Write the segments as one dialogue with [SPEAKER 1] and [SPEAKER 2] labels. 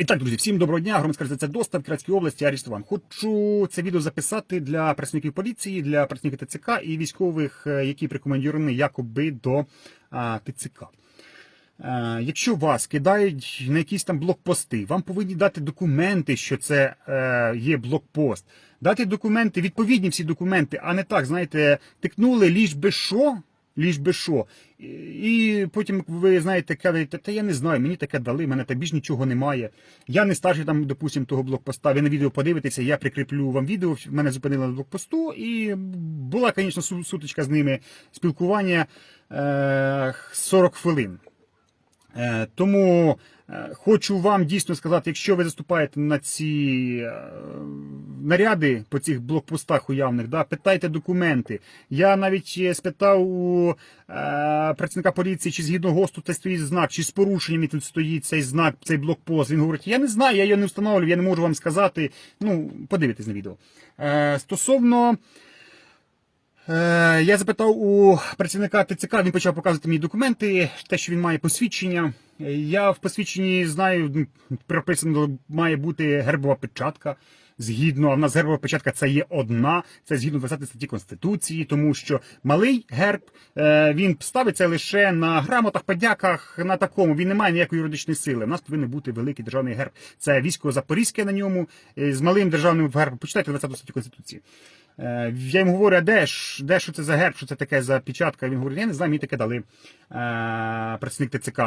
[SPEAKER 1] І так, друзі, всім доброго дня. Громадська організація Достав Кіратській області Арістован. Хочу це відео записати для працівників поліції, для працівників ТЦК і військових, е, які прикомандіровані якоби до а, ТЦК. Е, Якщо вас кидають на якісь там блокпости, вам повинні дати документи, що це е, є блокпост. Дати документи, відповідні всі документи, а не так, знаєте, тикнули ліж би що, ліж би що. І- потім ви знаєте, кажете, та я не знаю, мені таке дали, мене та більш нічого немає. Я не старший там, допустим, того блокпоста. Ви на відео подивитеся, я прикріплю вам відео. Мене зупинили на блокпосту, і була, звісно, сутичка з ними спілкування е, 40 хвилин. Е, Тому е, хочу вам дійсно сказати, якщо ви заступаєте на ці е, наряди по цих блокпостах уявних, да, питайте документи. Я навіть спитав у працівника поліції, чи згідно ГОСТу це стоїть знак, чи з порушеннями тут стоїть цей знак, цей блокпост. Він говорить: я не знаю, я його не встановлюю, я не можу вам сказати. Ну, подивитесь на відео. Стосовно. Е, Я запитав у працівника ТЦК, він почав показувати мені документи, те, що він має посвідчення. Я в посвідченні знаю, ну, прописано має бути гербова печатка. Згідно, а в нас гербова печатка це є одна, це згідно 20 статті Конституції, тому що малий герб е, він ставиться лише на грамотах, подяках, на такому. Він не має ніякої юридичної сили. У нас повинен бути великий державний герб. Це військово запорізьке на ньому е, з малим державним гербом. Почитайте 20 статті Конституції. Е, Я йому говорю, а де ж, де що це за герб, що це таке за печатка? Він говорить, я не знаю, мені таке дали е, працівник ТЦК.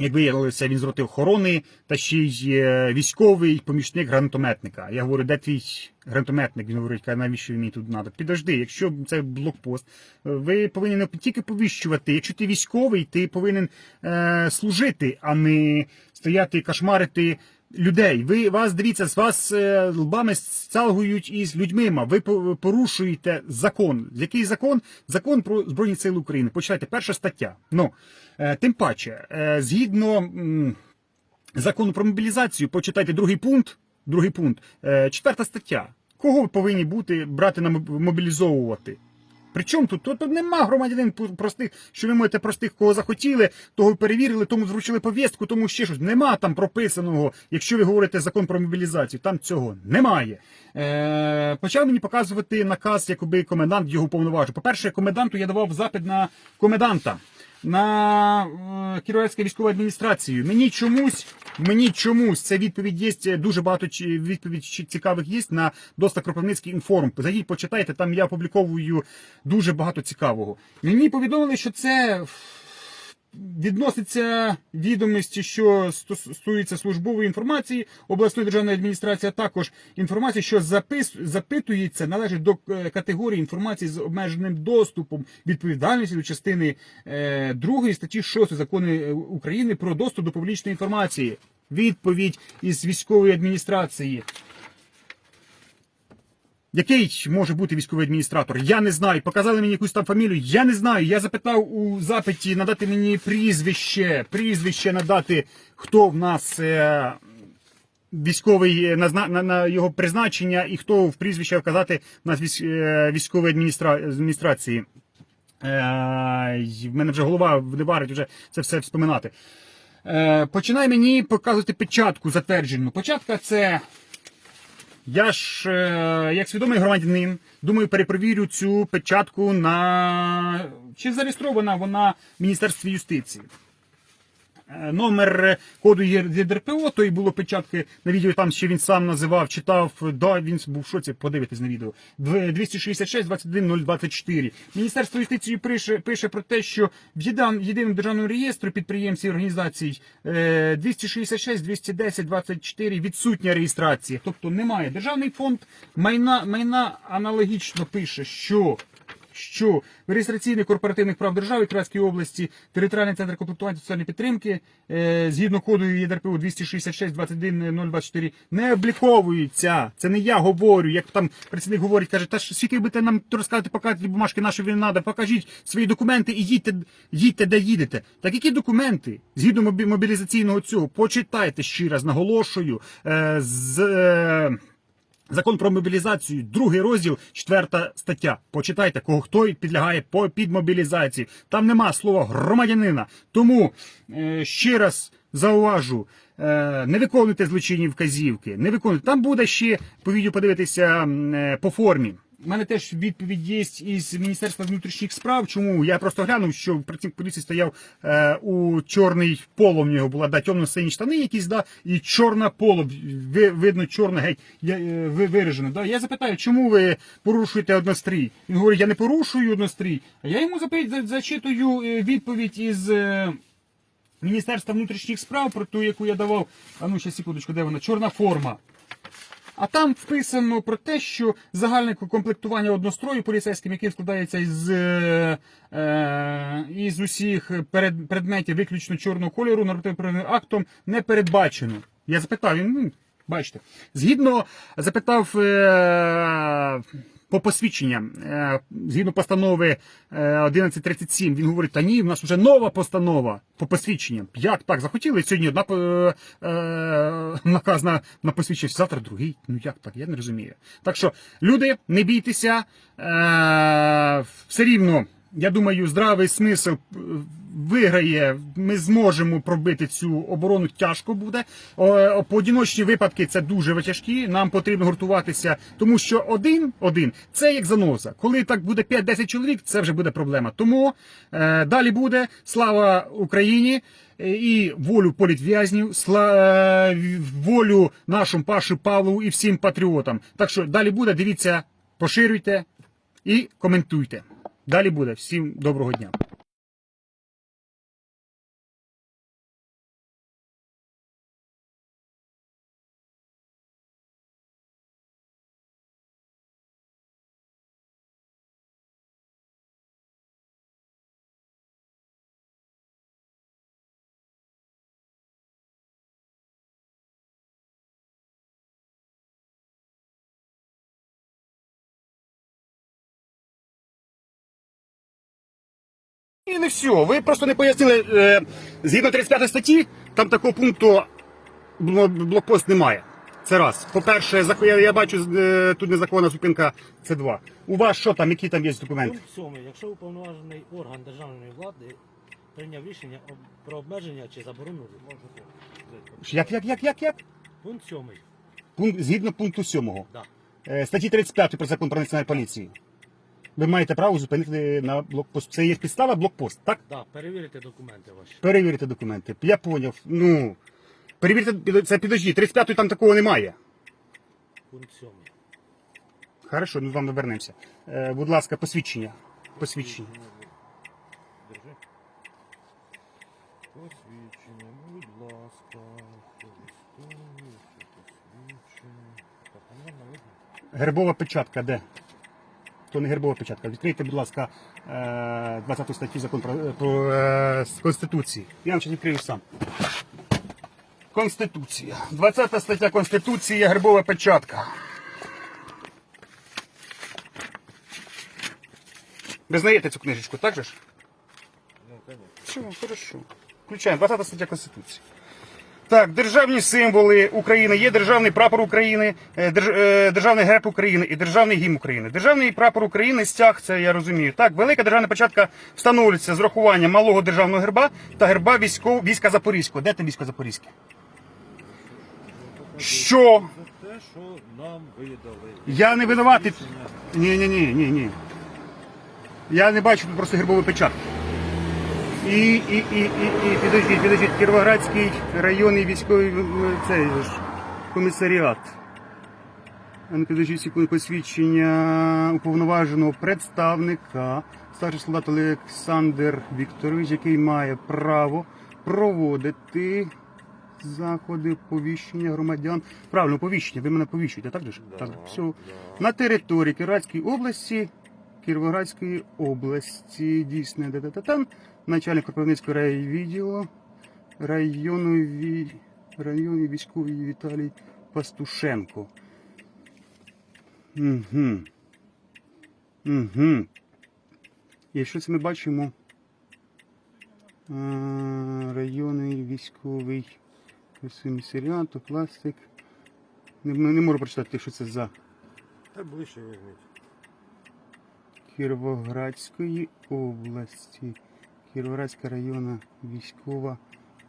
[SPEAKER 1] Як виявилося, він з роти охорони та ще й е, військовий помічник гранатометника. Я говорю, де твій гранатометник? Він говорить, «Ка, навіщо мені тут треба? Підожди, якщо це блокпост, ви повинні не тільки повіщувати. Якщо ти військовий, ти повинен е, служити, а не стояти і кошмарити людей. Ви вас дивіться, з вас е, лбами стягують із людьми. Ви порушуєте закон. Який закон? Закон про Збройні Сили України. Почитайте, перша стаття. Ну е, тим паче, е, згідно м, закону про мобілізацію, почитайте другий пункт. Другий пункт, е, четверта стаття. Кого ви повинні бути брати на мобілізовувати? Причому тут? Тут, тут нема громадянин простих, що ви можете простих, кого захотіли, того перевірили, тому зручили повістку, тому ще щось. Нема там прописаного, якщо ви говорите закон про мобілізацію, там цього немає. Е, почав мені показувати наказ, якоби комендант його повноважив. По-перше, коменданту я давав запит на коменданта. На е, Кіровецьку військову адміністрацію. Мені чомусь, мені чомусь це відповідь є дуже багато відповідь цікавих є на Доста Кропивницький інформ. Зайдіть, почитайте, там я опубліковую дуже багато цікавого. Мені повідомили, що це відноситься відомості, що стосується службової інформації обласної державної адміністрації, а також інформація, що запис, запитується, належить до е, категорії інформації з обмеженим доступом відповідальності до частини е, 2 статті 6 закону е, України про доступ до публічної інформації. Відповідь із військової адміністрації. Який може бути військовий адміністратор? Я не знаю. Показали мені якусь там фамілію. Я не знаю. Я запитав у запиті надати мені прізвище, прізвище надати, хто в нас е, військовий е, на, на, на його призначення і хто в прізвище вказати в нас військ, е, військової адміністра, адміністрації. Е, в мене вже голова не вже це все вспоминати. Е, починай мені показувати печатку затверджену. Початка це я ж, е, як свідомий громадянин, думаю, перепровірю цю печатку на чи зареєстрована вона в Міністерстві юстиції. Е, Номер коду є від РПО, то і було печатки на відео, там ще він сам називав, читав, да, він був в шоці, подивитись на відео. Дв- 266 21 024. Міністерство юстиції пише, пише про те, що в єдиному, державному реєстрі підприємців і організацій е, 266 210 24 відсутня реєстрація. Тобто немає. Державний фонд майна, майна аналогічно пише, що що реєстраційних корпоративних прав держави Київської області, територіальний центр комплектування соціальної підтримки, е, згідно коду ЄДРПУ 266 21 024 не обліковуються. Це не я говорю, як там працівник говорить, каже, та скільки би нам розказати, показати бумажки наші він треба, покажіть свої документи і їдьте, їдьте, де їдете. Так які документи? Згідно мобі- мобілізаційного цього, почитайте ще раз, наголошую. Е, з, е, Закон про мобілізацію, другий розділ, четверта стаття. Почитайте, кого хто підлягає під мобілізацію. Там нема слова громадянина. Тому е, ще раз зауважу. е, не виконуйте злочинні вказівки, не виконуйте. Там буде ще по відео подивитися е, по формі. У мене теж відповідь є із Міністерства внутрішніх справ. Чому? Я просто глянув, що працівник поліції стояв е, у чорний поло в нього була да, темно-сині штани якісь, да, і чорна поло, ви, видно, чорне геть е, ви, виражено. Да. Я запитаю, чому ви порушуєте однострій? Він говорить, я не порушую однострій. А я йому зачитую е, відповідь із. е, Міністерства внутрішніх справ, про ту, яку я давав, а ну ще секундочку, де вона? Чорна форма. А там вписано про те, що загальне комплектування однострою поліцейським, який складається із, е, е, із усіх предметів виключно чорного кольору, нормативним актом не передбачено. Я запитав, він, ну, бачите, згідно запитав е, по посвідченням, е, згідно постанови е, 1137, він говорить, та ні, в нас вже нова постанова по посвідченням. Як так? Захотіли сьогодні одна е, е, наказ на, на посвідчення, завтра другий. Ну як так? Я не розумію. Так що, люди, не бійтеся, е, все рівно. Я думаю, здравий смисл е, виграє. Ми зможемо пробити цю оборону. Тяжко буде. Поодіночні випадки це дуже тяжкі. Нам потрібно гуртуватися, тому що один один це як заноза. Коли так буде 5-10 чоловік, це вже буде проблема. Тому е, далі буде слава Україні. е, І волю політв'язнів, сла... е, волю нашому Пашу Павлу і всім патріотам. Так що далі буде, дивіться, поширюйте і коментуйте. Далі буде. Всім доброго дня. І не все. Ви просто не пояснили. Е, згідно 35 статті, там такого пункту блокпост немає. Це раз. По-перше, зак- я, я бачу, е, тут незаконна зупинка. Це два. У вас що там, які там є документи?
[SPEAKER 2] Пункт 7. Якщо уповноважений орган державної влади прийняв рішення об- про обмеження чи заборону можете.
[SPEAKER 1] Як, як, як, як, як?
[SPEAKER 2] Пункт 7.
[SPEAKER 1] Пункт, згідно пункту 7.
[SPEAKER 2] Да.
[SPEAKER 1] Е, статті 35 про закон про національну поліцію. Ви маєте право зупинити на блокпост. Це є підстава блокпост, так?
[SPEAKER 2] Да. Перевірити документи ваші.
[SPEAKER 1] Перевірити документи. Я поняв. Ну. Перевірте, це підожди, 35 там такого немає.
[SPEAKER 2] Пункт 7.
[SPEAKER 1] Хорошо, ну з вами вернемося. Е, будь ласка, посвідчення. Посвідчення.
[SPEAKER 3] Держи. Посвідчення, будь ласка. Користуюся посвідчення. Так, а видно?
[SPEAKER 1] Гербова печатка, де? То не гербова печатка. Відкрийте, будь ласка, е, 20 статтю закон про, про е, з Конституції. Я вам ще відкрию сам. Конституція. 20 стаття Конституції, гербова печатка. Ви знаєте цю книжечку, так же ж?
[SPEAKER 3] Ну, конечно.
[SPEAKER 1] Все, хорошо. Включаємо 20 стаття Конституції. Так, державні символи України, є державний прапор України, е, е, державний герб України і державний гімн України. Державний прапор України, стяг, це я розумію. Так, велика державна початка встановлюється з урахуванням малого державного герба та герба військов, війська Запорізького. Де там військо Запорізьке? Що?
[SPEAKER 3] Те, що нам видали.
[SPEAKER 1] Я не винуватий. Ні, ні, ні, ні, ні. Я не бачу тут просто гербовий печатки. І, і, і, і, і підождіть, підождіть, Кіровоградський районний військовий цей ж, комісаріат. А ну, Підождіть секунду посвідчення уповноваженого представника старший солдат Олександр Вікторович, який має право проводити заходи повіщення громадян. Правильно, повіщення, ви мене повіщуєте, так же ж?
[SPEAKER 3] Да,
[SPEAKER 1] так, все.
[SPEAKER 3] да.
[SPEAKER 1] На території Кіровоградської області, Кіровоградської області, дійсно, де начальник Кропивницького райвідділу, районної, районної військової Віталій Пастушенко. Угу. Угу. І що це ми бачимо? А, районний військовий комісаріат, пластик. Не, не можу прочитати, що це за.
[SPEAKER 3] Та ближче візьміть.
[SPEAKER 1] Кіровоградської області, Кіровоградська районна військова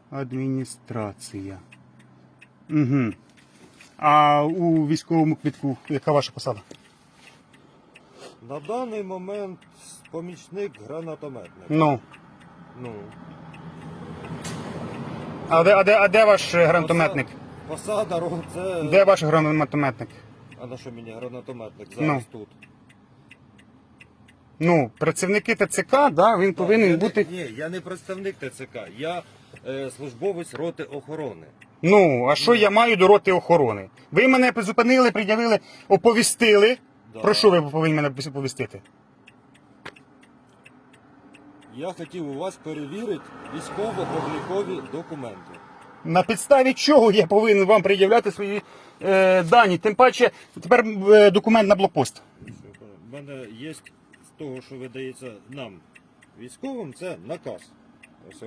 [SPEAKER 1] адміністрація. Угу. А у військовому квітку яка ваша посада?
[SPEAKER 3] На даний момент помічник гранатометник.
[SPEAKER 1] Ну.
[SPEAKER 3] Ну,
[SPEAKER 1] А де, а де, а де ваш гранатометник?
[SPEAKER 3] посада, посада це.
[SPEAKER 1] Де ваш гранатометник?
[SPEAKER 3] А на що мені гранатометник
[SPEAKER 1] Ну.
[SPEAKER 3] зараз тут?
[SPEAKER 1] Ну, працівники ТЦК, да, він повинен
[SPEAKER 3] я не-
[SPEAKER 1] бути.
[SPEAKER 3] Ні, я не представник ТЦК, я е, службовець роти охорони.
[SPEAKER 1] Ну, а що я маю до роти охорони? Ви мене зупинили, пред'явили, оповістили.
[SPEAKER 3] Да.
[SPEAKER 1] Про що ви повинні мене оповістити?
[SPEAKER 3] Я хотів у вас перевірити військово-облікові документи.
[SPEAKER 1] На підставі чого я повинен вам пред'являти свої е, дані? Тим паче, тепер е, документ на блокпост.
[SPEAKER 3] У мене є того, що видається нам військовим, це наказ.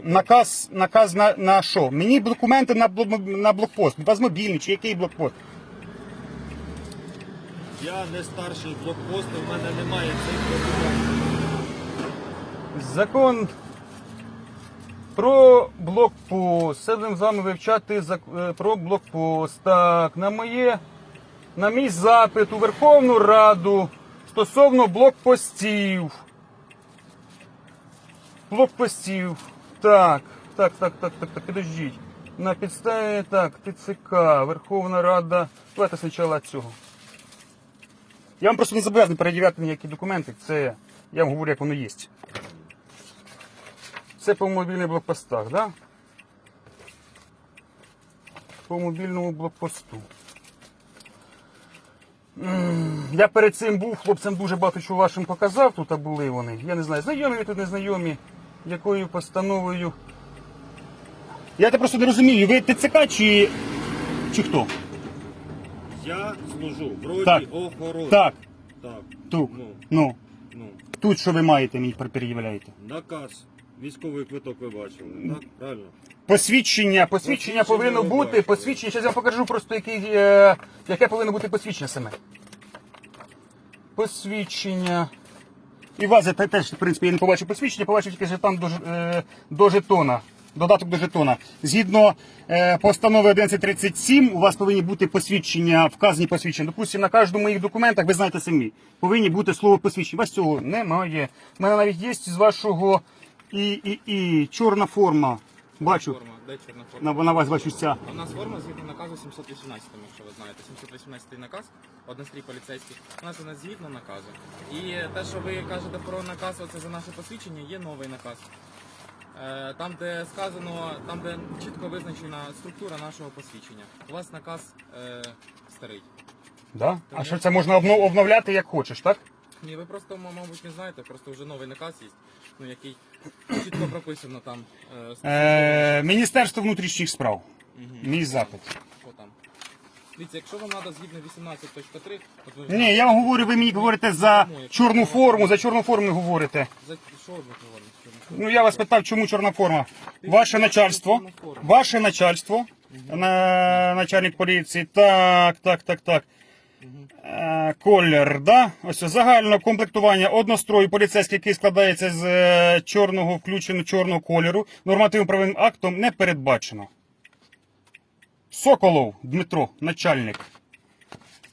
[SPEAKER 1] Наказ, наказ на, на що? Мені документи на, на блокпост. У вас мобільний чи який блокпост?
[SPEAKER 3] Я не старший блокпост, у мене немає цих документів.
[SPEAKER 1] Закон про блокпост. Будемо з вами вивчати е, про блокпост. Так, на моє, на мій запит у Верховну Раду стосовно блокпостів. Блокпостів. Так, так, так, так, так, так, підождіть. На підставі, так, ТЦК, Верховна Рада. Давайте спочатку цього. Я вам просто не зобов'язаний передивляти ніякі документи. Це я вам говорю, як воно є. Це по мобільних блокпостах, да? По мобільному блокпосту. Я перед цим був, хлопцям дуже багато чого вашим показав, тут були вони. Я не знаю, знайомі ви тут не знайомі, якою постановою. Я те просто не розумію, ви ТЦК чи, чи хто?
[SPEAKER 3] Я служу в роті
[SPEAKER 1] Так.
[SPEAKER 3] охорони.
[SPEAKER 1] Так,
[SPEAKER 3] Так.
[SPEAKER 1] тут.
[SPEAKER 3] Ну,
[SPEAKER 1] Ну,
[SPEAKER 3] ну.
[SPEAKER 1] тут що ви маєте мені переявляєте?
[SPEAKER 3] Наказ. Військовий квиток ви бачили, так? Правильно?
[SPEAKER 1] Посвідчення, посвідчення
[SPEAKER 3] Посвідчення
[SPEAKER 1] повинно
[SPEAKER 3] ви
[SPEAKER 1] бути. Посвідчення. Зараз я покажу просто який, е, яке повинно бути посвідчення саме. Посвідчення. І вас я те- теж, в принципі, я не побачив посвідчення, побачив тільки жетон до, ж- е, до жетона. Додаток до жетона. Згідно е, постанови 1137, у вас повинні бути посвідчення, вказані посвідчення. Допустимо, на кожному моїх документах, ви знаєте самі, повинні бути слово посвідчення. У вас цього немає. У мене навіть є з вашого і, і, і чорна форма. Бачу.
[SPEAKER 4] Форма, де чорна форма?
[SPEAKER 1] На, на вас бачу ця.
[SPEAKER 4] У нас форма згідно наказу 718, якщо ви знаєте. 718 наказ, однострій поліцейський. У нас вона згідно наказу. І те, що ви кажете про наказ, оце за наше посвідчення, є новий наказ. Е, Там, де сказано, там, де чітко визначена структура нашого посвідчення. У вас наказ е, старий.
[SPEAKER 1] Да? А що це можна обно- обновляти як хочеш, так?
[SPEAKER 4] Ні, ви просто, мабуть, не знаєте, просто вже новий наказ є, ну, який чітко прописано там. Е,
[SPEAKER 1] Е, Міністерство внутрішніх справ. Мій запит.
[SPEAKER 4] Що там? Дивіться, якщо вам треба згідно 18.3, от ви
[SPEAKER 1] Ні, я вам говорю, ви мені говорите за чорну форму, за чорну форму говорите.
[SPEAKER 4] За що ви говорите?
[SPEAKER 1] Ну я вас питав, чому чорна форма? Ваше начальство, ваше начальство, на, начальник поліції. Так, так, так, так. Е, Колір, да? Ось загальне комплектування однострою поліцейський, який складається з е, чорного, включено чорного кольору, нормативним правовим актом не передбачено. Соколов Дмитро, начальник.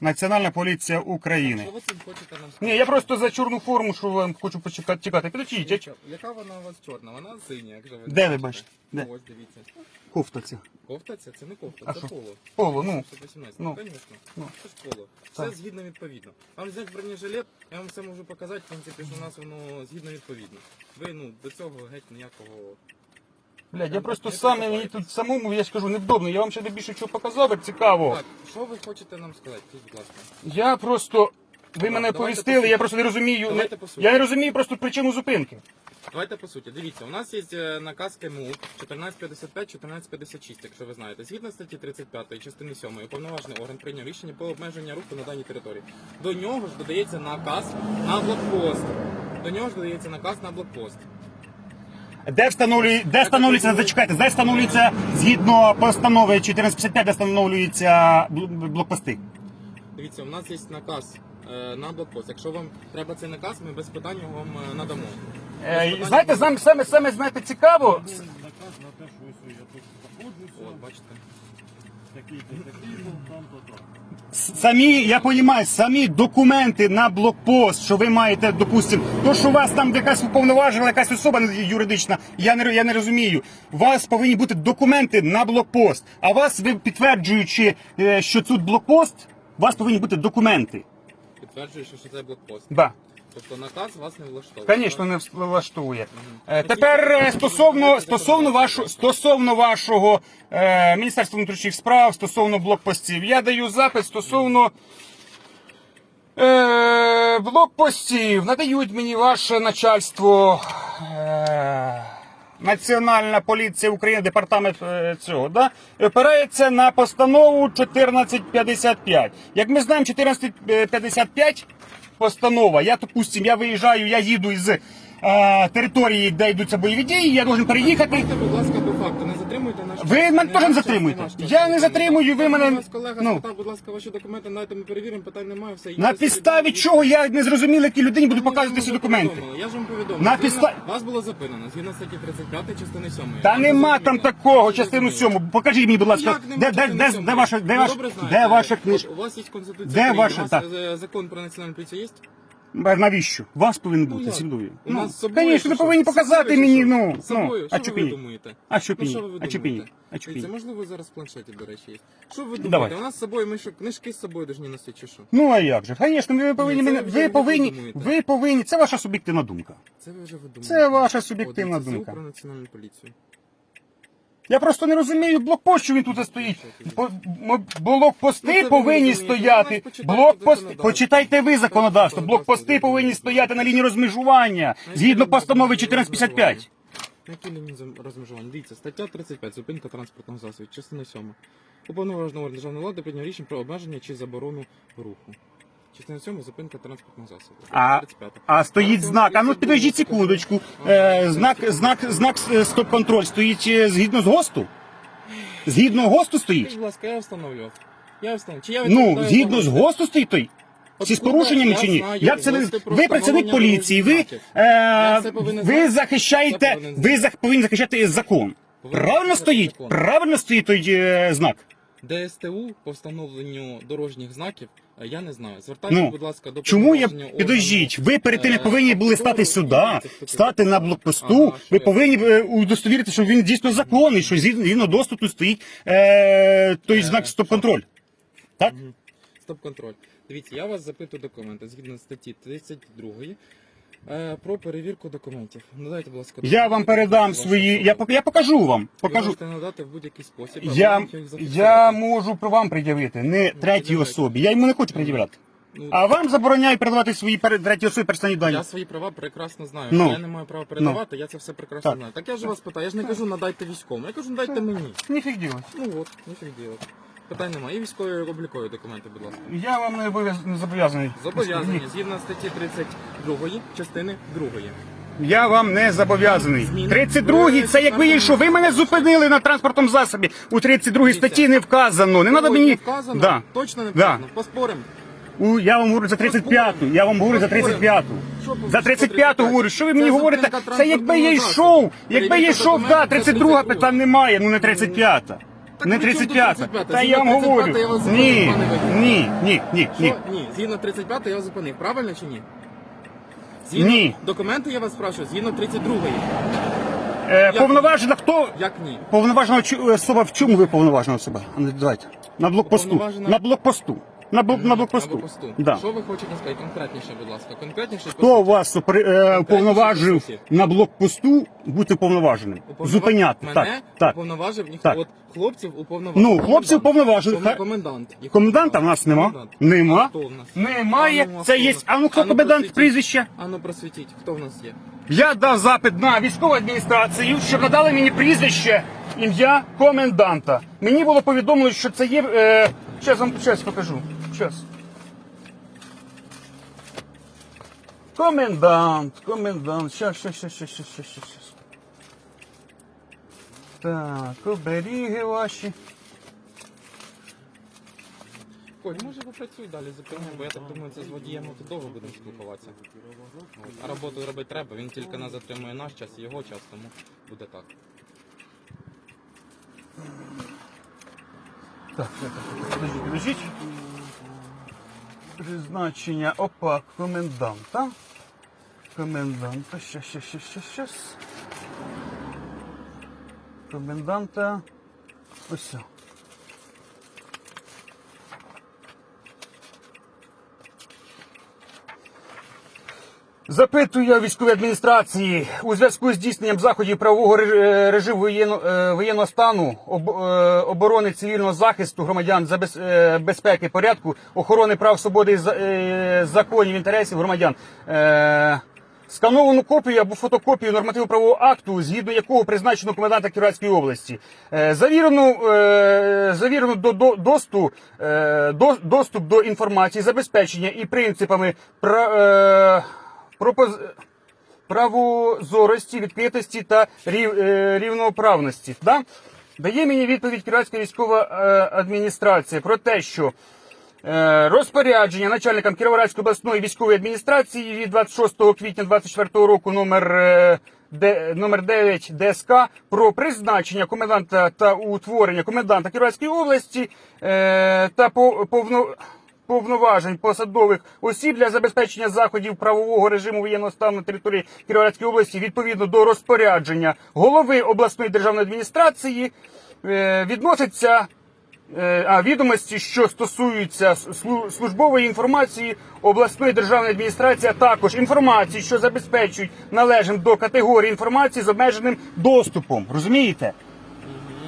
[SPEAKER 1] Національна поліція України.
[SPEAKER 4] Що ви цим хочете нам
[SPEAKER 1] Ні, я просто за чорну форму, що вам хочу почекати. чекати. Підождіть,
[SPEAKER 4] Яка вона у вас чорна? Вона синя, якщо ви
[SPEAKER 1] Де ви
[SPEAKER 4] бачите.
[SPEAKER 1] Де?
[SPEAKER 4] Ось дивіться.
[SPEAKER 1] Кофта ця.
[SPEAKER 4] Кофта це, це не кофта,
[SPEAKER 1] А
[SPEAKER 4] це
[SPEAKER 1] що?
[SPEAKER 4] поло.
[SPEAKER 1] Поло, ну.
[SPEAKER 4] 718,
[SPEAKER 1] Ну.
[SPEAKER 4] ну, звісно.
[SPEAKER 1] Ну.
[SPEAKER 4] Це ж поло. Все
[SPEAKER 1] Так.
[SPEAKER 4] згідно відповідно. Вам взяти бронежилет, я вам все можу показати, в принципі, що у нас воно згідно відповідно. Ви, ну, до цього геть ніякого...
[SPEAKER 1] Блядь, я просто саме мені тут самому, я ж кажу, невдобно. Я вам ще більше чого показав, як цікаво.
[SPEAKER 4] Так, що ви хочете нам сказати? Скажіть, будь ласка.
[SPEAKER 1] Я просто. Ви мене
[SPEAKER 4] давайте
[SPEAKER 1] повістили,
[SPEAKER 4] по
[SPEAKER 1] я просто не розумію.
[SPEAKER 4] Давайте
[SPEAKER 1] не-
[SPEAKER 4] по суті.
[SPEAKER 1] я не розумію просто причину зупинки.
[SPEAKER 4] Давайте по суті. Дивіться, у нас є е, наказ КМУ 1455-1456, якщо ви знаєте. Згідно статті 35 частини 7 уповноважений орган прийняв рішення про обмеження руху на даній території. До нього ж додається наказ на блокпост. До нього ж додається наказ на блокпост.
[SPEAKER 1] Де встановлює, де встановлюється, зачекайте, де встановлюється згідно постанови 1455, де встановлюються бл- блокпости.
[SPEAKER 4] Дивіться, у нас є наказ на блокпост. Якщо вам треба цей наказ, ми без питань його вам е, надамо.
[SPEAKER 1] Е, знаєте, саме, саме, саме знаєте, цікаво.
[SPEAKER 3] Наказ на те, що ось я тут знаходжуся.
[SPEAKER 4] От, бачите.
[SPEAKER 3] такий-то, такий-то, там-то, там.
[SPEAKER 1] Самі, я розумію, самі документи на блокпост, що ви маєте, допустимо, то, що у вас там якась уповноважена якась особа юридична, я не, я не розумію. У вас повинні бути документи на блокпост. А вас, ви підтверджуючи, е, що тут блокпост, у вас повинні бути документи.
[SPEAKER 4] Підтверджуючи, що це блокпост.
[SPEAKER 1] Да.
[SPEAKER 4] Тобто наказ вас не влаштовує.
[SPEAKER 1] Звісно, не влаштовує. Е, Тепер е, стосовно стосовно вашого стосовно вашого е, Міністерства внутрішніх справ, стосовно блокпостів, я даю запит стосовно е, блокпостів. Надають мені ваше начальство. Е, Національна поліція України, департамент е, цього, да, опирається на постанову 1455. Як ми знаємо, 1455 постанова. Я, допустим, я виїжджаю, я їду із е, території, де йдуться бойові дії, я должен переїхати.
[SPEAKER 4] Будь ласка, факту, не затримуйте наш
[SPEAKER 1] Ви мене
[SPEAKER 4] не
[SPEAKER 1] теж не
[SPEAKER 4] час.
[SPEAKER 1] Я не затримую, ви мене-
[SPEAKER 4] нас колега
[SPEAKER 1] ну.
[SPEAKER 4] спитав, будь ласка, ваші документи, дайте ми перевіримо, питань немає, все.
[SPEAKER 1] На підставі чого я не зрозумів, якій людині буду показувати ці документи.
[SPEAKER 4] Я ж вам повідомив.
[SPEAKER 1] На підста-
[SPEAKER 4] Вас було зупинено, згідно статті 35 частини 7.
[SPEAKER 1] Та нема там такого, частину сьому. Покажіть мені, будь ласка, де, де, де, де ваша, де ваша, де ваша книжка?
[SPEAKER 4] У вас є конституція
[SPEAKER 1] Де ваша-
[SPEAKER 4] у вас
[SPEAKER 1] так.
[SPEAKER 4] е, закон про національну поліцію є?
[SPEAKER 1] Навіщо? Вас повинен
[SPEAKER 4] Ну,
[SPEAKER 1] бути
[SPEAKER 4] як?
[SPEAKER 1] зі мною.
[SPEAKER 4] У
[SPEAKER 1] Ну,
[SPEAKER 4] нас з собою,
[SPEAKER 1] звісно,
[SPEAKER 4] чи
[SPEAKER 1] ви
[SPEAKER 4] що?
[SPEAKER 1] повинні
[SPEAKER 4] З
[SPEAKER 1] показати
[SPEAKER 4] собою,
[SPEAKER 1] мені, ну,
[SPEAKER 4] що? Собою,
[SPEAKER 1] ну, а
[SPEAKER 4] що
[SPEAKER 1] що
[SPEAKER 4] ви думаєте?
[SPEAKER 1] А що
[SPEAKER 4] Ну, що
[SPEAKER 1] пені?
[SPEAKER 4] ви
[SPEAKER 1] А що
[SPEAKER 4] думаєте?
[SPEAKER 1] А що пені?
[SPEAKER 4] можливо, зараз в планшеті, до речі, є. Що ви думаєте?
[SPEAKER 1] Давай.
[SPEAKER 4] У нас з собою, ми що, книжки з собою повинні носити, чи що?
[SPEAKER 1] Ну а як же? Звісно, ви повинні
[SPEAKER 4] Ні, це
[SPEAKER 1] мене.
[SPEAKER 4] ви вже
[SPEAKER 1] Ви
[SPEAKER 4] не
[SPEAKER 1] повинні.
[SPEAKER 4] думаєте.
[SPEAKER 1] Ви повинні. Це ваша суб'єктивна думка.
[SPEAKER 4] Це ви вже ви думаєте.
[SPEAKER 1] Це ваша суб'єктивна
[SPEAKER 4] дивіться,
[SPEAKER 1] думка.
[SPEAKER 4] про національну поліцію.
[SPEAKER 1] Я просто не розумію блокпост, що він тут стоїть. Блокпости
[SPEAKER 4] Ну,
[SPEAKER 1] повинні стояти.
[SPEAKER 4] Ну,
[SPEAKER 1] Блокпости. Почитайте ви законодавство. Блокпости повинні стояти на лінії розмежування згідно постанови 1455.
[SPEAKER 4] На якій лінії розмежування? Дивіться, стаття 35, зупинка транспортного засобу, частина 7. Уповноваженого органу державної влади прийняв рішення про обмеження чи заборону руху. Частина 7, зупинка транспортного засобу.
[SPEAKER 1] А,
[SPEAKER 4] 35.
[SPEAKER 1] а стоїть знак. А ну підождіть секундочку. Е, знак, знак, знак е, стоп-контроль стоїть е, згідно з ГОСТу? Згідно ГОСТу
[SPEAKER 4] Скажіть,
[SPEAKER 1] стоїть?
[SPEAKER 4] будь ласка, я встановлював. Я встановлював. Чи я
[SPEAKER 1] Ну,
[SPEAKER 4] відповідаю
[SPEAKER 1] згідно з ГОСТу стоїть той. Чи з порушеннями
[SPEAKER 4] я
[SPEAKER 1] чи ні?
[SPEAKER 4] знаю,
[SPEAKER 1] Як це ви,
[SPEAKER 4] ГОСТи про
[SPEAKER 1] ви працівник
[SPEAKER 4] встановлення
[SPEAKER 1] поліції, ви,
[SPEAKER 4] знаків.
[SPEAKER 1] е,
[SPEAKER 4] Я це повинен
[SPEAKER 1] ви
[SPEAKER 4] знати.
[SPEAKER 1] захищаєте,
[SPEAKER 4] Це повинен
[SPEAKER 1] ви зах- повинні захищати закон.
[SPEAKER 4] Повинен
[SPEAKER 1] Правильно
[SPEAKER 4] захищати
[SPEAKER 1] стоїть?
[SPEAKER 4] закон.
[SPEAKER 1] Правильно стоїть той е, знак.
[SPEAKER 4] ДСТУ по встановленню дорожніх знаків, я не знаю. Звертайтеся,
[SPEAKER 1] Ну,
[SPEAKER 4] будь ласка, до
[SPEAKER 1] Чому я
[SPEAKER 4] повноваження
[SPEAKER 1] підождіть?
[SPEAKER 4] органу,
[SPEAKER 1] Ви перед тим як
[SPEAKER 4] е,
[SPEAKER 1] повинні були стати
[SPEAKER 4] прокурору,
[SPEAKER 1] сюди, стати на блокпосту.
[SPEAKER 4] Ага, що
[SPEAKER 1] Ви
[SPEAKER 4] я
[SPEAKER 1] повинні е, удостовірити, що він дійсно законний, що згідно згідно доступу стоїть е, той
[SPEAKER 4] Е,
[SPEAKER 1] знак стоп-контроль. Так?
[SPEAKER 4] Мгм. Стоп-контроль. Дивіться, я вас запитую документи згідно статті 32 е, про перевірку документів. Надайте, будь ласка,
[SPEAKER 1] Я вам передам свої. Я пок- я покажу вам. Покажу.
[SPEAKER 4] можете надати в будь-який спосіб.
[SPEAKER 1] Я,
[SPEAKER 4] потім їх зафіксувати.
[SPEAKER 1] я можу про вам пред'явити, не третій
[SPEAKER 4] пред'являйте.
[SPEAKER 1] особі. Я йому не хочу пред'являти.
[SPEAKER 4] Ну,
[SPEAKER 1] А вам забороняю передавати свої перед третій особі персональні дані.
[SPEAKER 4] Я свої права прекрасно знаю.
[SPEAKER 1] Ну.
[SPEAKER 4] Я не маю права передавати, я це все прекрасно
[SPEAKER 1] Так.
[SPEAKER 4] знаю. Так я ж вас питаю, я ж не кажу надайте військовому, я кажу надайте мені.
[SPEAKER 1] Ніфіг діло.
[SPEAKER 4] Ну от, не фігділо. Питань немає. І військові облікові документи, будь ласка.
[SPEAKER 1] Я вам не обов'яз- не зобов'язаний.
[SPEAKER 4] Зобов'язані згідно статті 32 частини 2.
[SPEAKER 1] Я вам не зобов'язаний.
[SPEAKER 4] Зміни.
[SPEAKER 1] 32-й, це як ви є, що ви мене зупинили на транспортному засобі. У 32-й статті не вказано. Не треба мені.
[SPEAKER 4] вказано?
[SPEAKER 1] Да.
[SPEAKER 4] Точно не
[SPEAKER 1] Да.
[SPEAKER 4] вказано. Поспоримо.
[SPEAKER 1] У, я вам говорю за 35-ту. Я вам говорю за 35-ту.
[SPEAKER 4] Що по-
[SPEAKER 1] За
[SPEAKER 4] по
[SPEAKER 1] 35-ту говорю, що ви мені
[SPEAKER 4] Це
[SPEAKER 1] говорите?
[SPEAKER 4] зупинка
[SPEAKER 1] Це якби я
[SPEAKER 4] транспортного
[SPEAKER 1] йшов, якби я
[SPEAKER 4] Перевірка
[SPEAKER 1] йшов, да,
[SPEAKER 4] документів, це
[SPEAKER 1] 32
[SPEAKER 4] 32.
[SPEAKER 1] питань немає, ну не 35-та.
[SPEAKER 4] Так
[SPEAKER 1] Не
[SPEAKER 4] при чому тут
[SPEAKER 1] 35-та.
[SPEAKER 4] 35-та?
[SPEAKER 1] Та я вам
[SPEAKER 4] Згідно
[SPEAKER 1] говорю.
[SPEAKER 4] 35-та я вас
[SPEAKER 1] Ні,
[SPEAKER 4] пане
[SPEAKER 1] ні, ні, ні, ні.
[SPEAKER 4] Що? Ні. Згідно 35 я вас зупинив. Правильно чи ні? Згідно
[SPEAKER 1] Ні.
[SPEAKER 4] Документи я вас спрашиваю, згідно 32
[SPEAKER 1] Е, Повноважена хто?
[SPEAKER 4] Як ні?
[SPEAKER 1] Повноважена чу- особа в чому ви повноважена особа? А ну, Давайте. На блокпосту.
[SPEAKER 4] Уповноважена-
[SPEAKER 1] На блокпосту. На, блок, на блокпосту. Да.
[SPEAKER 4] Що ви хочете сказати конкретніше, будь ласка? Конкретніше
[SPEAKER 1] Хто вас е, уповноважив
[SPEAKER 4] спосіб.
[SPEAKER 1] на блокпосту бути повноваженим? Зупиняти.
[SPEAKER 4] Мене
[SPEAKER 1] Так, так.
[SPEAKER 4] уповноважив ніхто.
[SPEAKER 1] Так.
[SPEAKER 4] От хлопців уповноважив.
[SPEAKER 1] Ну, хлопців уповноважили.
[SPEAKER 4] Комен-
[SPEAKER 1] Хай-
[SPEAKER 4] Комендант. їх
[SPEAKER 1] Коменданта в нас нема.
[SPEAKER 4] Комендант.
[SPEAKER 1] Нема.
[SPEAKER 4] А хто в нас?
[SPEAKER 1] Немає.
[SPEAKER 4] А ну, а
[SPEAKER 1] Це
[SPEAKER 4] хто
[SPEAKER 1] є.
[SPEAKER 4] в нас?
[SPEAKER 1] А ну хто
[SPEAKER 4] А ну,
[SPEAKER 1] комендант
[SPEAKER 4] просвітіть.
[SPEAKER 1] прізвище?
[SPEAKER 4] А ну просвітіть, хто в нас є?
[SPEAKER 1] Я дав запит на військову адміністрацію, щоб надали мені прізвище, ім'я коменданта. Мені було повідомлено, що це є. Е, щас вам щас покажу. Щас. Комендант, комендант. Щас, щас, щас, щас, щас, щас, щас. Так, оберіги ваші.
[SPEAKER 4] Коль, може попрацюй далі зупиняємо, бо я так думаю, це з водієм ми тут довго будемо спілкуватися. От. А роботу робити треба, він тільки нас затримує наш час і його час, тому буде так.
[SPEAKER 1] Так, так, так, подождіть, подождіть. Призначення, опа, коменданта. Коменданта, щас, щас, щас, щас, щас. Коменданта. Ось. Запитую військовій адміністрації у зв'язку з здійсненням заходів правового е, режиму е, воєнного стану, е, оборони цивільного захисту громадян е, безпеки, порядку, охорони прав свободи законів інтересів громадян. Скановану копію або фотокопію нормативно-правового акту, згідно якого призначено коменданта Кіровоградської області, Е, завірену, до, до, доступ, до, доступ до інформації, забезпечення і принципами пра, е, пропоз... правозорості, відкритості та рів... е, рівноправності. Да? Дає мені відповідь Кіровоградська військова е, адміністрація про те, що Е, Розпорядження начальникам Кіровоградської обласної військової адміністрації від 26 квітня 2024 року номер, номер 9 ДСК про призначення коменданта та утворення коменданта Кіровоградської області та по- повно, повноважень посадових осіб для забезпечення заходів правового режиму воєнного стану на території Кіровоградської області відповідно до розпорядження голови обласної державної адміністрації е, відноситься Е, а відомості, що стосуються слу- службової інформації обласної державної адміністрації, а також інформації, що забезпечують належним до категорії інформації з обмеженим доступом. Розумієте?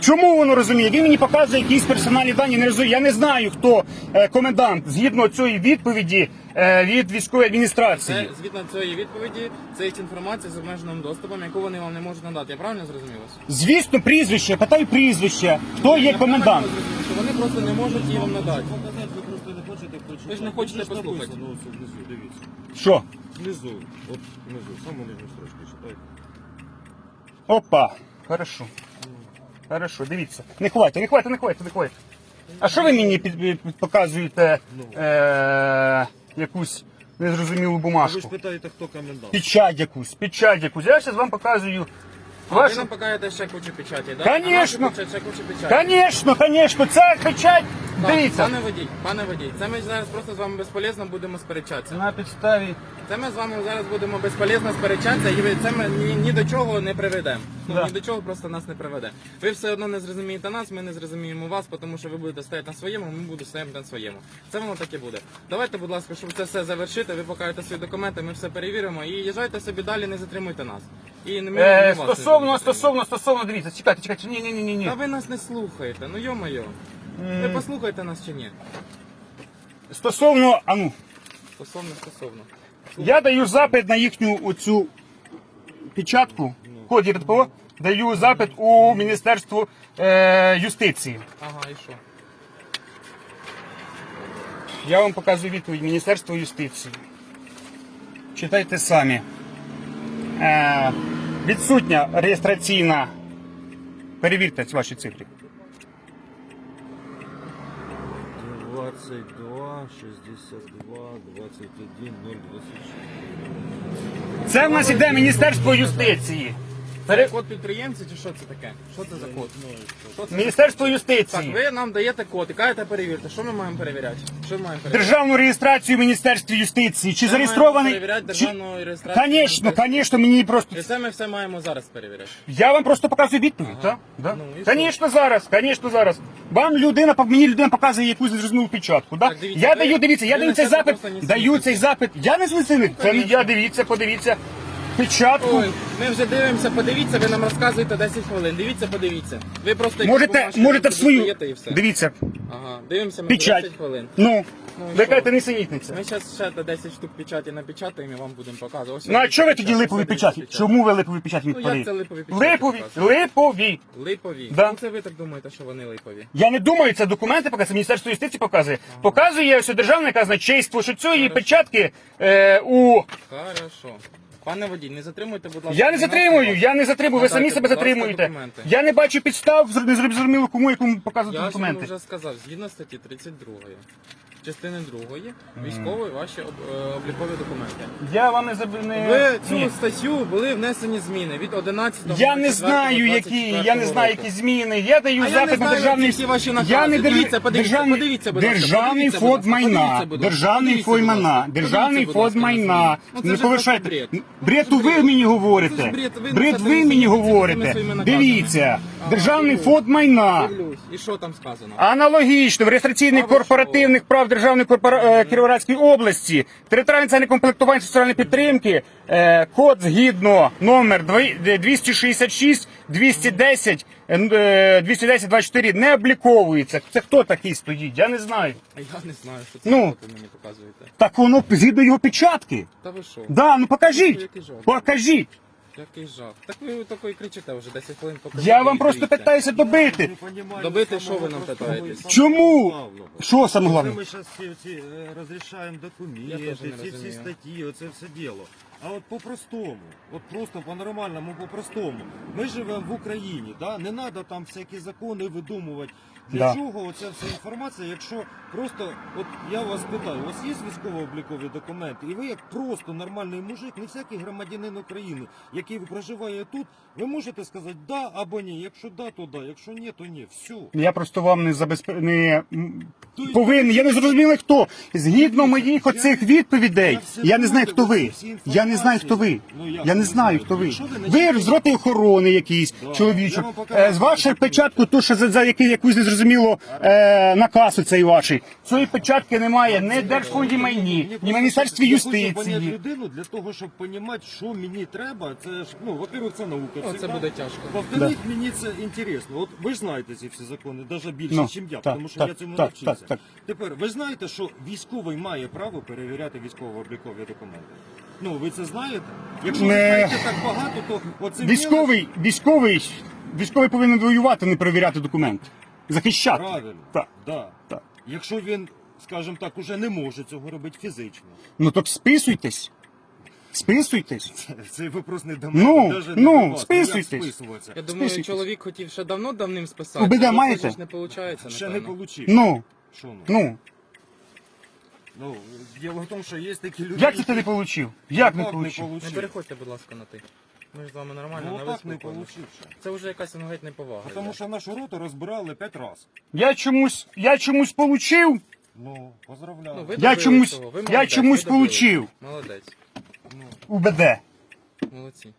[SPEAKER 1] Чому воно розуміє? Він мені показує якісь персональні дані. Не розумію. Я не знаю, хто е, комендант згідно цієї відповіді е, від військової адміністрації.
[SPEAKER 4] Це згідно цієї відповіді, це є інформація з обмеженим доступом, яку вони вам не можуть надати. Я правильно зрозумів вас?
[SPEAKER 1] Звісно, прізвище, питаю прізвище. Хто є
[SPEAKER 4] Я
[SPEAKER 1] комендант?
[SPEAKER 4] Що вони просто не можуть її вам надати.
[SPEAKER 3] Ви просто не хочете прочитати.
[SPEAKER 4] Ви ж не хочете послухати.
[SPEAKER 3] дивіться.
[SPEAKER 1] Що?
[SPEAKER 3] Внизу, от внизу, саму нижню строчку читайте.
[SPEAKER 1] Опа. Хорошо. Хорошо, дивіться. Не ховайте, не ховайте, не ховайте, не ховайте. А що ви мені під, під- показуєте е, якусь незрозумілу
[SPEAKER 3] ви ж
[SPEAKER 1] бумажку?
[SPEAKER 3] питаєте, хто комендант.
[SPEAKER 1] Печать якусь, печать якусь. Я зараз вам показую.
[SPEAKER 4] А ви нам покажете ще кучу печаті, так?
[SPEAKER 1] Конечно.
[SPEAKER 4] Ще кучу печаті.
[SPEAKER 1] Конечно, конечно, це печать.
[SPEAKER 4] Так,
[SPEAKER 1] Дивіться.
[SPEAKER 4] Пане водій, пане водій, це ми зараз просто з вами безполезно будемо сперечатися.
[SPEAKER 1] На підставі.
[SPEAKER 4] Це ми з вами зараз будемо безполезно сперечатися, і ви- це ми ні, ні до чого не приведемо. Ну,
[SPEAKER 1] Да.
[SPEAKER 4] Ні до чого просто нас не приведе. Ви все одно не зрозумієте нас, ми не зрозуміємо вас, тому що ви будете стояти на своєму, ми будемо стояти на своєму. Це воно так і буде. Давайте, будь ласка, щоб це все завершити, ви покажете свої документи, ми все перевіримо і їжджайте собі далі, не затримуйте нас. І не ми,
[SPEAKER 1] Е,
[SPEAKER 4] ми не
[SPEAKER 1] стосовно, стосовно, стосовно, дивіться, чекайте, чекайте. Ні, ні, ні, ні, ні.
[SPEAKER 4] Та ви нас не слухаєте, ну йо-моє. Ви послухайте нас чи ні?
[SPEAKER 1] Стосовно, а ну,
[SPEAKER 4] Стосовно, стосовно.
[SPEAKER 1] я даю запит на їхню оцю печатку, код ЄРДПО, даю запит у Міністерство е, юстиції.
[SPEAKER 4] Ага, і що?
[SPEAKER 1] Я вам показую відповідь Міністерства юстиції. Читайте самі. Е, відсутня реєстраційна. Перевірте ваші цифри.
[SPEAKER 3] 22, 62, 21, 026.
[SPEAKER 1] Це в нас іде Міністерство юстиції. Пере-
[SPEAKER 4] Код підприємця чи що це таке? Що це за код? Що це?
[SPEAKER 1] Міністерство
[SPEAKER 4] Так,
[SPEAKER 1] юстиції.
[SPEAKER 4] ви нам даєте код і кажете перевірте. Що ми маємо перевіряти? Що ми маємо перевіряти?
[SPEAKER 1] Державну реєстрацію в Міністерстві юстиції. Чи
[SPEAKER 4] Ми
[SPEAKER 1] зареєстрований?
[SPEAKER 4] перевіряти державну реєстрацію.
[SPEAKER 1] Звісно, звісно, мені просто.
[SPEAKER 4] І це ми все маємо зараз перевіряти.
[SPEAKER 1] Я вам просто показую відповідь,
[SPEAKER 4] Ага.
[SPEAKER 1] так? Да?
[SPEAKER 4] Ну, і що?
[SPEAKER 1] Звісно, зараз, звісно, зараз. Вам людина, мені людина показує якусь незрозумілу печатку. Да?
[SPEAKER 4] Так, дивіться,
[SPEAKER 1] я
[SPEAKER 4] ви-
[SPEAKER 1] даю, дивіться, я
[SPEAKER 4] ви
[SPEAKER 1] даю цей запит,
[SPEAKER 4] просто
[SPEAKER 1] даю цей запит. Я не злисинник, це не я, дивіться, подивіться. Печатку.
[SPEAKER 4] Ой, ми вже дивимося, подивіться, ви нам розказуєте 10 хвилин. Дивіться, подивіться. Ви просто
[SPEAKER 1] можете, можете в свою.
[SPEAKER 4] достаєте і все.
[SPEAKER 1] Дивіться,
[SPEAKER 4] Ага, дивимося ми
[SPEAKER 1] печать.
[SPEAKER 4] 10 хвилин.
[SPEAKER 1] Ну,
[SPEAKER 4] Ну, і
[SPEAKER 1] ви
[SPEAKER 4] що?
[SPEAKER 1] кажете, несенітниця.
[SPEAKER 4] Ми зараз ще та 10 штук печаті напечатаємо і вам будемо показувати. Ось
[SPEAKER 1] Ну а
[SPEAKER 4] ось
[SPEAKER 1] чого ви тоді
[SPEAKER 4] ось
[SPEAKER 1] липові
[SPEAKER 4] дивіться
[SPEAKER 1] печаті?
[SPEAKER 4] печать.
[SPEAKER 1] Чому ви липові печаті
[SPEAKER 4] Ну, як це липові печаті
[SPEAKER 1] Липові,
[SPEAKER 4] показують?
[SPEAKER 1] липові.
[SPEAKER 4] Липові?
[SPEAKER 1] Да.
[SPEAKER 4] Ну це ви так думаєте, що вони липові.
[SPEAKER 1] Я не думаю, це документи показує, Міністерство юстиції показує. Показує ось державне казначейство, що цієї печатки е, у.
[SPEAKER 4] Хорошо. Пане водій, не затримуйте, будь ласка.
[SPEAKER 1] Я не затримую, я не затримую, ви
[SPEAKER 4] Надайте,
[SPEAKER 1] самі себе
[SPEAKER 4] будь ласка,
[SPEAKER 1] затримуєте.
[SPEAKER 4] документи.
[SPEAKER 1] Я не бачу підстав, зр- не зрозуміло кому якому показувати
[SPEAKER 4] Я ж вам
[SPEAKER 1] документи.
[SPEAKER 4] вже сказав, згідно статті 32. Частини 2 військові ваші е, облікові документи.
[SPEAKER 1] Я вам не заб... не...
[SPEAKER 4] Цю
[SPEAKER 1] Ні.
[SPEAKER 4] статтю були внесені зміни від 11
[SPEAKER 1] Я не знаю, які, я не знаю, які зміни. Я даю
[SPEAKER 4] А я не
[SPEAKER 1] запит на державний
[SPEAKER 4] які ваші накази.
[SPEAKER 1] Я не
[SPEAKER 4] Дивіться, подивіться,
[SPEAKER 1] державний,
[SPEAKER 4] подивіться, будь ласка,
[SPEAKER 1] державний фонд майна, державний фонд майна, державний фонд майна.
[SPEAKER 4] Ну,
[SPEAKER 1] Не повишайте.
[SPEAKER 4] бред.
[SPEAKER 1] Ви мені говорите.
[SPEAKER 4] бред. Ви
[SPEAKER 1] мені говорите. Дивіться, державний фонд майна.
[SPEAKER 4] Дивлюсь. І що там сказано?
[SPEAKER 1] Аналогічно в реєстраційних
[SPEAKER 4] ви
[SPEAKER 1] корпоративних прав Державної корпора... е, Кіровоградської області територіальне центр комплектування соціальної підтримки е, код згідно номер 266 210 е, 210 24 не обліковується. Це хто такий стоїть? Я не знаю.
[SPEAKER 4] А Я не знаю, що це
[SPEAKER 1] Ну.
[SPEAKER 4] ви мені показуєте.
[SPEAKER 1] Так воно згідно його печатки.
[SPEAKER 4] Та ви що?
[SPEAKER 1] Да, ну покажіть.
[SPEAKER 4] Який жах.
[SPEAKER 1] Покажіть.
[SPEAKER 4] Який жах. Так ви такої кричите вже 10 хвилин покажіть.
[SPEAKER 1] Я вам просто питаюся добити.
[SPEAKER 4] Добити, що ви нам питаєтесь?
[SPEAKER 1] Чому? Що саме головне?
[SPEAKER 3] ми зараз всі ці е, розрішаємо
[SPEAKER 4] Я
[SPEAKER 3] документи,
[SPEAKER 4] теж не
[SPEAKER 3] ці всі
[SPEAKER 4] розумію.
[SPEAKER 3] статті, оце все діло. А от по-простому, от просто по-нормальному, по-простому. Ми живемо в Україні, да? не треба там всякі закони видумувати. Для
[SPEAKER 1] Да.
[SPEAKER 3] чого оця вся інформація, якщо просто, от я вас питаю, у вас є військово-облікові документи, і ви як просто нормальний мужик, не всякий громадянин України, який проживає тут, ви можете сказати да або ні. Якщо да, то да, якщо ні, то ні. Все.
[SPEAKER 1] Я просто вам не забезпе... не м, повинен. Я не зрозуміли хто. Згідно моїх оцих відповідей, я не знаю, хто ви. Я не знаю, хто ви. Я не знаю, хто ви. Ви з роти охорони якийсь,
[SPEAKER 3] Да.
[SPEAKER 1] чоловічок.
[SPEAKER 3] Вам покажу.
[SPEAKER 1] Е, З вашої печатку, то що за, за який, якусь незрозуміло е, наказ цей ваший. Цієї печатки немає ні в Держфонді майні, ні в Міністерстві
[SPEAKER 3] Я
[SPEAKER 1] юстиції.
[SPEAKER 3] людину для того, щоб розуміти, що мені треба. Це ж, ну, во-первых, це наука.
[SPEAKER 4] О, це
[SPEAKER 3] всегда.
[SPEAKER 4] буде тяжко.
[SPEAKER 3] Во-вторых, мені це інтересно. От ви ж знаєте ці всі закони, навіть більше,
[SPEAKER 1] Ну,
[SPEAKER 3] ніж я,
[SPEAKER 1] так,
[SPEAKER 3] тому що
[SPEAKER 1] так,
[SPEAKER 3] я цьому
[SPEAKER 1] так,
[SPEAKER 3] навчився.
[SPEAKER 1] так, так.
[SPEAKER 3] Тепер, ви знаєте, що військовий має право перевіряти військово-облікові документи? Ну, ви це знаєте? Якщо ви
[SPEAKER 1] Не.
[SPEAKER 3] знаєте так багато, то оце
[SPEAKER 1] Військовий, військовий, військовий повинен воювати, не перевіряти документи. Захищати.
[SPEAKER 3] Правильно.
[SPEAKER 1] Так.
[SPEAKER 3] Да.
[SPEAKER 1] Так.
[SPEAKER 3] Якщо він, скажімо так, уже не може цього робити фізично.
[SPEAKER 1] Ну так списуйтесь. Списуйтесь.
[SPEAKER 3] Цей вопрос не до
[SPEAKER 1] Ну,
[SPEAKER 3] мене, даже не
[SPEAKER 1] ну,
[SPEAKER 3] до вас. Ну, як
[SPEAKER 1] списуйтесь.
[SPEAKER 3] списуватися?
[SPEAKER 4] Я думаю,
[SPEAKER 1] Списуйтесь.
[SPEAKER 4] чоловік хотів ще давно давним списати.
[SPEAKER 1] УБД
[SPEAKER 4] але
[SPEAKER 1] маєте?
[SPEAKER 4] ж не виходить,
[SPEAKER 3] Ще не
[SPEAKER 4] напевно.
[SPEAKER 3] получив.
[SPEAKER 1] Ну,
[SPEAKER 3] Що ну?
[SPEAKER 1] ну.
[SPEAKER 3] Ну, діло в тому, що є такі люди.
[SPEAKER 1] Як це ти не отримав? Як не
[SPEAKER 3] так
[SPEAKER 1] отримав?
[SPEAKER 3] Не
[SPEAKER 4] переходьте, будь ласка, на ти. Ми ж з вами нормально
[SPEAKER 3] Ну
[SPEAKER 4] на
[SPEAKER 3] так не ще.
[SPEAKER 4] Це вже якась ну, геть неповага.
[SPEAKER 3] Тому
[SPEAKER 4] йде.
[SPEAKER 3] що нашу роту розбирали п'ять разів.
[SPEAKER 1] Я чомусь, я чомусь получив.
[SPEAKER 3] Ну, поздравляю.
[SPEAKER 4] Ну, ви
[SPEAKER 1] Я
[SPEAKER 4] добились
[SPEAKER 1] чомусь-
[SPEAKER 4] цього, ви
[SPEAKER 1] я
[SPEAKER 4] молодець,
[SPEAKER 1] чомусь
[SPEAKER 4] ви добились.
[SPEAKER 1] получив.
[SPEAKER 4] Молодець.
[SPEAKER 3] Ну,
[SPEAKER 1] УБД.
[SPEAKER 4] Молодці.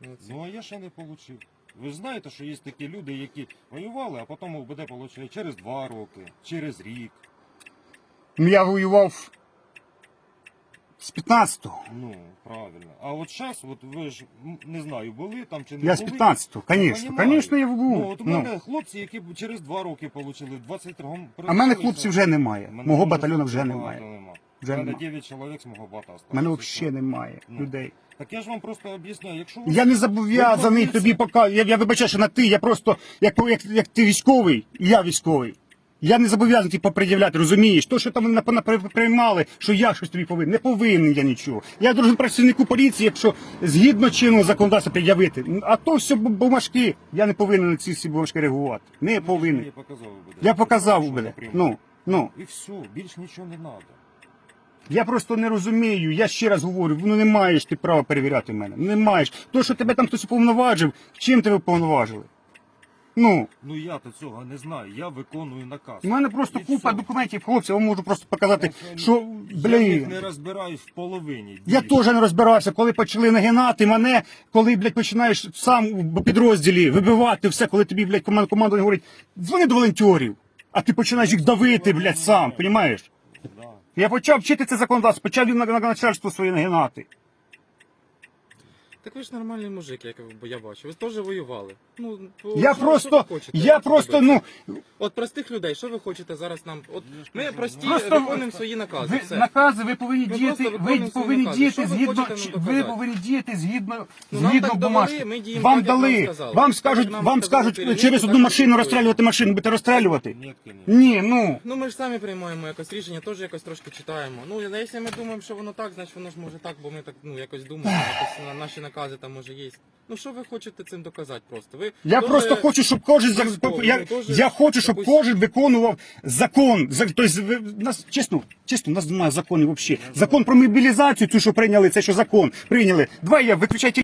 [SPEAKER 4] Молодці.
[SPEAKER 3] ну, а я ще не получив. Ви ж знаєте, що є такі люди, які воювали, а потім УБД отримали через два роки, через рік.
[SPEAKER 1] Ну я воював з 15-го.
[SPEAKER 3] Ну, правильно. А от зараз, от ви ж м, не знаю, були там чи не
[SPEAKER 1] Я з
[SPEAKER 3] були.
[SPEAKER 1] 15-го, звісно.
[SPEAKER 3] Понімаю.
[SPEAKER 1] Звісно, я
[SPEAKER 3] Ну,
[SPEAKER 1] був.
[SPEAKER 3] от у
[SPEAKER 1] Ну.
[SPEAKER 3] мене хлопці, які через два роки отримали, в 23-му.
[SPEAKER 1] А в мене хлопців вже немає.
[SPEAKER 3] Мене
[SPEAKER 1] Мого батальйону вже немає. Вже
[SPEAKER 3] У мене
[SPEAKER 1] нема.
[SPEAKER 3] 9 чоловік з мого бата осталось.
[SPEAKER 1] У мене взагалі немає
[SPEAKER 3] Ну.
[SPEAKER 1] людей.
[SPEAKER 3] Так я ж вам просто об'ясняю, якщо ви...
[SPEAKER 1] Я не зобов'язаний тобі показувати. Я, я вибачаю, що на ти, я просто, як, як, як ти військовий, і я військовий. Я не зобов'язаний тобі попред'являти, розумієш? То, що там пона- приймали, що я щось тобі повинен. Не повинен я нічого. Я должен працівнику поліції, якщо згідно чинного законодавства пред'явити. А то все бумажки. Я не повинен на ці всі бумажки реагувати. Не
[SPEAKER 3] Я
[SPEAKER 1] повинен.
[SPEAKER 3] показав буде.
[SPEAKER 1] Я показав буде. Ну, ну.
[SPEAKER 3] І все, більш нічого не треба.
[SPEAKER 1] Я просто не розумію. Я ще раз говорю, ну не маєш ти права перевіряти мене. Не маєш. То, що тебе там хтось уповноважив, чим тебе уповноважили? Ну,
[SPEAKER 3] Ну я то цього не знаю, я виконую наказ.
[SPEAKER 1] у мене просто
[SPEAKER 3] І
[SPEAKER 1] купа
[SPEAKER 3] все.
[SPEAKER 1] документів, хлопці, я вам можу просто показати,
[SPEAKER 3] Я
[SPEAKER 1] що,
[SPEAKER 3] Я в них
[SPEAKER 1] блін.
[SPEAKER 3] не розбираюсь в половині.
[SPEAKER 1] Я теж не розбирався, коли почали нагинати мене, коли, блядь, починаєш сам в підрозділі вибивати все, коли тобі, блядь, команда, команда говорить, дзвони до волонтерів, а ти починаєш їх давити, блядь, сам, розумієш?
[SPEAKER 3] Да.
[SPEAKER 1] Я почав вчити це законодавство, почав на, на начальство своє нагинати.
[SPEAKER 4] Так ви ж нормальний мужик, як я бачу. Ви теж воювали. Ну,
[SPEAKER 1] Я
[SPEAKER 4] що- що
[SPEAKER 1] просто,
[SPEAKER 4] ви хочете
[SPEAKER 1] я просто, ну,
[SPEAKER 4] От простих людей, що ви хочете зараз нам? От ми прості
[SPEAKER 1] Просто
[SPEAKER 4] виконуємо свої накази.
[SPEAKER 1] Ви,
[SPEAKER 4] все.
[SPEAKER 1] накази ви повинні
[SPEAKER 4] Ми
[SPEAKER 1] діяти,
[SPEAKER 4] просто
[SPEAKER 1] ви
[SPEAKER 4] свої
[SPEAKER 1] повинні
[SPEAKER 4] накази.
[SPEAKER 1] діяти
[SPEAKER 4] Що ви
[SPEAKER 1] згідно,
[SPEAKER 4] хочете нам
[SPEAKER 1] ви
[SPEAKER 4] доказати?
[SPEAKER 1] повинні діяти згідно,
[SPEAKER 4] Ну, нам
[SPEAKER 1] згідно
[SPEAKER 4] так довели,
[SPEAKER 1] бумажки.
[SPEAKER 4] ми діємо
[SPEAKER 1] Вам
[SPEAKER 4] так, як нам
[SPEAKER 1] дали,
[SPEAKER 4] сказали.
[SPEAKER 1] вам скажуть,
[SPEAKER 4] нам
[SPEAKER 1] вам
[SPEAKER 4] сказали
[SPEAKER 1] скажуть
[SPEAKER 4] керівники,
[SPEAKER 1] через
[SPEAKER 4] так
[SPEAKER 1] одну
[SPEAKER 4] і
[SPEAKER 1] машину розстрілювати машину, будете розстрілювати?
[SPEAKER 3] Конечно.
[SPEAKER 1] Ні, ну.
[SPEAKER 4] Ну ми ж самі приймаємо якось рішення, теж якось трошки читаємо. Ну, якщо ми думаємо, що воно так, значить воно ж може так, бо ми так ну якось думаємо, якось на наші накази там може є. Ну що ви хочете цим доказати просто? Ви
[SPEAKER 1] Я
[SPEAKER 4] дуже-
[SPEAKER 1] просто хочу, щоб кожен за-
[SPEAKER 4] військовий,
[SPEAKER 1] я,
[SPEAKER 4] дуже
[SPEAKER 1] я хочу, щоб
[SPEAKER 4] якусь-
[SPEAKER 1] кожен виконував закон. За- Тобто, ви- нас чесно, чесно, у нас немає законів взагалі. Закон про мобілізацію, цю, що прийняли, це що закон прийняли. Давай я виключайте